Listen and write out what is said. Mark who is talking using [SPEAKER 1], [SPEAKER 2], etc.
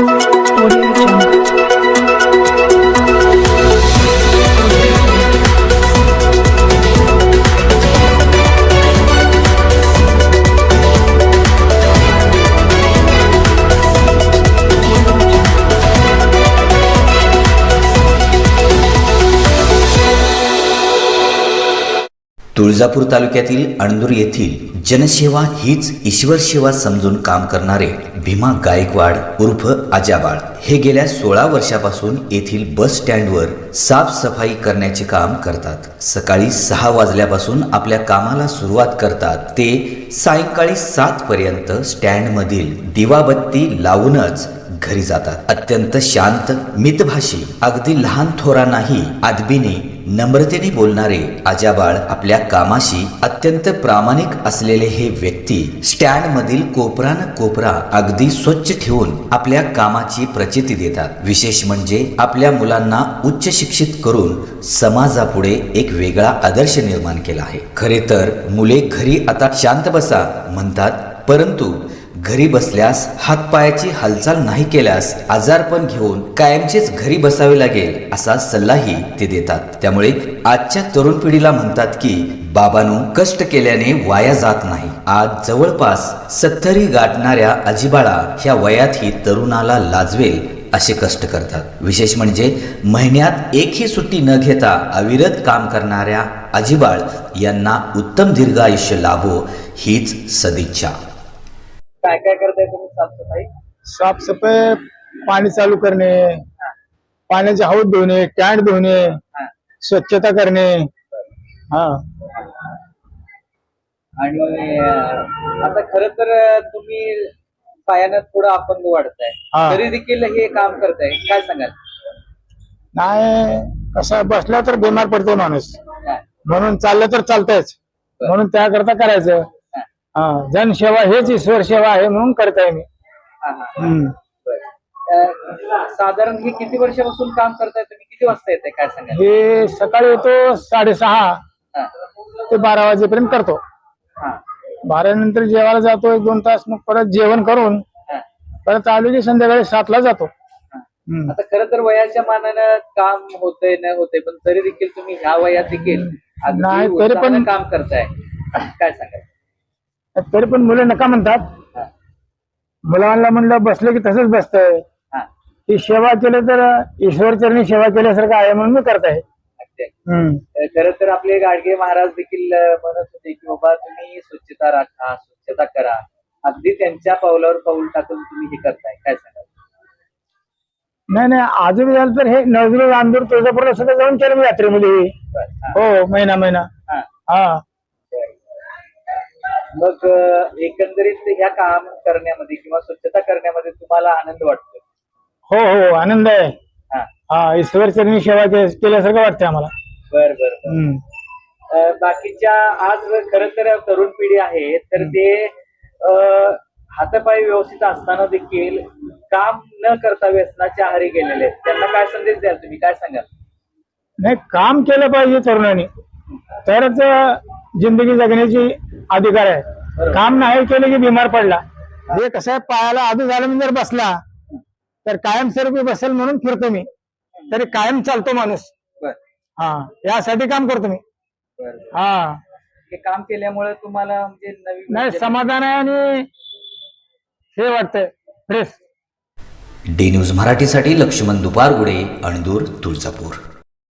[SPEAKER 1] 오리를 좀.
[SPEAKER 2] तुळजापूर तालुक्यातील अणदूर येथील जनसेवा हीच ईश्वर सेवा समजून काम करणारे भीमा गायकवाड उर्फ आजाबाळ. हे गेल्या सोळा वर्षापासून येथील बस स्टँडवर साफसफाई करण्याचे काम करतात. सकाळी सहा वाजल्यापासून आपल्या कामाला सुरुवात करतात. ते सायंकाळी सात पर्यंत स्टँडमधील दिवाबत्ती लावूनच घरी जातात. अत्यंत शांत मितभाषी अगदी लहान थोरांनाही आदबीने नम्रतेने बोलणारे आजाबाळ आपल्या कामाशी अत्यंत प्रामाणिक असलेले हे व्यक्ती स्टँड मधील कोपरा न कोपरा अगदी स्वच्छ ठेवून आपल्या कामाची प्रचिती देतात. विशेष म्हणजे आपल्या मुलांना उच्च शिक्षित करून समाजापुढे एक वेगळा आदर्श निर्माण केला आहे. खरे तर मुले घरी आता शांत बसा म्हणतात परंतु घरी बसल्यास हातपायाची हालचाल नाही केल्यास आजारपण घेऊन कायमचेच घरी बसावे लागेल असा सल्लाही ते देतात. त्यामुळे आजच्या तरुण पिढीला म्हणतात की बाबांनो कष्ट केल्याने वाया जात नाही. आज जवळपास सत्तरी गाठणाऱ्या अजिबाळा ह्या वयातही तरुणाला लाजवेल असे कष्ट करतात. विशेष म्हणजे महिन्यात एकही सुट्टी न घेता अविरत काम करणाऱ्या अजिबाळ यांना उत्तम दीर्घायुष्य लाभो हीच सदिच्छा.
[SPEAKER 3] काय काय करताय तुम्ही साफसफाई?
[SPEAKER 4] साफसफाई पाणी चालू करणे पाण्याचे हौद धुणे टँड धुणे स्वच्छता करणे. हा.
[SPEAKER 3] आणि आता खर तर तुम्ही पायानं थोडं अपंग वाढताय. तरी देखील हे काम करताय. काय सांगाल?
[SPEAKER 4] नाही कसं बसला तर बिमार पडतो माणूस. म्हणून चाललं तर चालतंयच म्हणून त्याकरता करायचं.
[SPEAKER 3] हा,
[SPEAKER 4] जनसेवा हेच ईश्वर सेवा आहे म्हणून करताय मी.
[SPEAKER 3] हा, हा.
[SPEAKER 4] हम्म.
[SPEAKER 3] बरं. अं, साधारण हे किती वर्षापासून काम करताय तुम्ही? किती वाजता येते काय सांगाल?
[SPEAKER 4] हे सकाळी येतो साडेसहा.
[SPEAKER 3] हा,
[SPEAKER 4] ते बारा वाजेपर्यंत करतो.
[SPEAKER 3] हा,
[SPEAKER 4] बारा नंतर जेवायला जातो एक दोन तास मग परत जेवण करून
[SPEAKER 3] हा,
[SPEAKER 4] परत आलो की संध्याकाळी सातला जातो. हम्म.
[SPEAKER 3] आता खरं तर वयाच्या मानानं काम होतंय न होतंय पण तरी देखील तुम्ही ह्या वयात देखील अगदी
[SPEAKER 4] नाही, तरी पण-
[SPEAKER 3] उत्साहानं काम करताय. काय सांगाल?
[SPEAKER 4] तरी पण मुलं नका म्हणतात. मुलांना म्हणलं बसलं की तसंच बसतंय.
[SPEAKER 3] हा,
[SPEAKER 4] ही सेवा केलं तर ईश्वरचरणी सेवा केल्यासारखं आहे म्हणून मी करत आहे.
[SPEAKER 3] खर तर आपले गाडगे महाराज देखील म्हणत होते की बाबा तुम्ही स्वच्छता राखा स्वच्छता करा. अगदी त्यांच्या पावलावर पाऊल टाकून तुम्ही हे करताय. काय सांगाल?
[SPEAKER 4] नाही नाही अजून झालं तर हे नवगिरी रामदूर तुळजापूरला सुद्धा जाऊन केलं मी यात्रेमध्ये.
[SPEAKER 3] हा,
[SPEAKER 4] महिना महिना.
[SPEAKER 3] हा. मग एकंदरीत ह्या काम करण्यामध्ये किंवा स्वच्छता करण्यामध्ये तुम्हाला आनंद वाटतो?
[SPEAKER 4] हो हो आनंद आहे.
[SPEAKER 3] हा.
[SPEAKER 4] हा ईश्वरचरणी सेवा के- केल्यासारखं वाटतं आम्हाला.
[SPEAKER 3] बर बर बर.
[SPEAKER 4] हम्म.
[SPEAKER 3] अं, बाकीच्या आज खर तर तरुण पिढी आहे तर ते अं, हातपाय व्यवस्थित असताना देखील काम न करता व्यसनाच्या आहारी गेलेले आहेत. त्यांना काय संदेश द्याल तुम्ही? काय सांगाल?
[SPEAKER 4] नाही काम केलं पाहिजे तरुणांनी. तरच जिंदगी जगण्याची अधिकार आहे. काम नाही केलं की बिमार पडला. हे कसं आहे पायाला आधी झालं म्हणजे जर बसला तर कायमस्वरूपी बसेल म्हणून फिरतो मी. तरी कायम चालतो माणूस.
[SPEAKER 3] बर.
[SPEAKER 4] हा यासाठी काम करतो मी.
[SPEAKER 3] बर
[SPEAKER 4] हा.
[SPEAKER 3] हे काम केल्यामुळे तुम्हाला म्हणजे नवीन
[SPEAKER 4] नाही
[SPEAKER 3] म्हणजे-
[SPEAKER 4] समाधान आहे आणि हे वाटतंय फ्रेश
[SPEAKER 2] डी न्यूज मराठीसाठी लक्ष्मण दुपारगुडे अणदूर तुळजापूर.